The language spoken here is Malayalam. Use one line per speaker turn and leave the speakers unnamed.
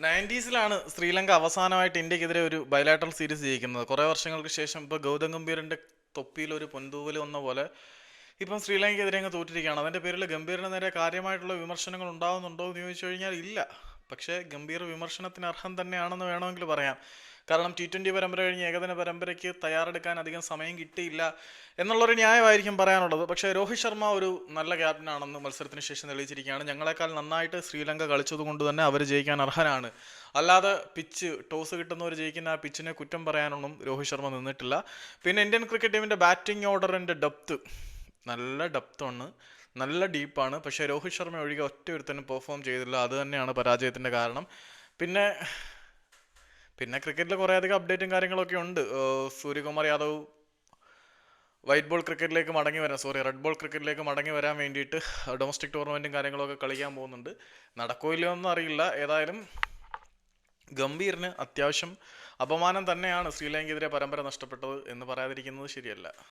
നയന്റീസിലാണ് ശ്രീലങ്ക അവസാനമായിട്ട് ഇന്ത്യക്കെതിരെ ഒരു ബയലാറ്ററൽ സീരീസ് ജയിക്കുന്നത്. കുറേ വർഷങ്ങൾക്ക് ശേഷം ഇപ്പോൾ ഗൗതം ഗംഭീറിന്റെ തൊപ്പിയിൽ ഒരു പൊന്തൂവൽ വന്ന പോലെ ഇപ്പം ശ്രീലങ്കയ്ക്കെതിരെ അങ്ങ് തോറ്റിരിക്കുകയാണ്. അതിന്റെ പേരിൽ ഗംഭീറിന് നേരെ കാര്യമായിട്ടുള്ള വിമർശനങ്ങൾ ഉണ്ടാകുന്നുണ്ടോ എന്ന് ചോദിച്ചു കഴിഞ്ഞാൽ ഇല്ല. പക്ഷേ ഗംഭീർ വിമർശനത്തിന് അർഹം തന്നെയാണെന്ന് വേണമെങ്കിൽ പറയാം. കാരണം ടി ട്വന്റി പരമ്പര കഴിഞ്ഞ് ഏകദിന പരമ്പരയ്ക്ക് തയ്യാറെടുക്കാൻ അധികം സമയം കിട്ടിയില്ല എന്നുള്ളൊരു ന്യായമായിരിക്കും പറയാനുള്ളത്. പക്ഷേ രോഹിത് ശർമ്മ ഒരു നല്ല ക്യാപ്റ്റനാണെന്ന് മത്സരത്തിന് ശേഷം തെളിയിച്ചിരിക്കുകയാണ്. ഞങ്ങളെക്കാൾ നന്നായിട്ട് ശ്രീലങ്ക കളിച്ചതുകൊണ്ട് തന്നെ അവർ ജയിക്കാൻ അർഹനാണ് അല്ലാതെ പിച്ച് ടോസ് കിട്ടുന്നവർ ജയിക്കുന്ന ആ പിച്ചിനെ കുറ്റം പറയാനൊന്നും രോഹിത് ശർമ്മ നിന്നിട്ടില്ല. പിന്നെ ഇന്ത്യൻ ക്രിക്കറ്റ് ടീമിന്റെ ബാറ്റിംഗ് ഓർഡറിന്റെ ഡെപ്ത് നല്ല ഡെപ്താണ് നല്ല ഡീപ്പാണ് പക്ഷേ രോഹിത് ശർമ്മ ഒഴികെ ഒറ്റ ഒരുത്തനും പെർഫോം ചെയ്തില്ല. അത് തന്നെയാണ് പരാജയത്തിന്റെ കാരണം. പിന്നെ പിന്നെ ക്രിക്കറ്റിൽ കുറേ അധികം അപ്ഡേറ്റും കാര്യങ്ങളൊക്കെ ഉണ്ട്. സൂര്യകുമാർ യാദവ് വൈറ്റ് ബോൾ ക്രിക്കറ്റിലേക്ക് മടങ്ങി വരാൻ സോറി റെഡ് ബോൾ ക്രിക്കറ്റിലേക്ക് മടങ്ങി വരാൻ വേണ്ടിയിട്ട് ഡൊമസ്റ്റിക് ടൂർണമെന്റും കാര്യങ്ങളൊക്കെ കളിക്കാൻ പോകുന്നുണ്ട്. നടക്കോ ഇല്ലയോ ഒന്നും അറിയില്ല. ഏതായാലും ഗംഭീറിന് അത്യാവശ്യം അപമാനം തന്നെയാണ് ശ്രീലങ്കയ്ക്കെതിരെ പരമ്പര നഷ്ടപ്പെട്ടത് എന്ന് പറയാതിരിക്കുന്നത് ശരിയല്ല.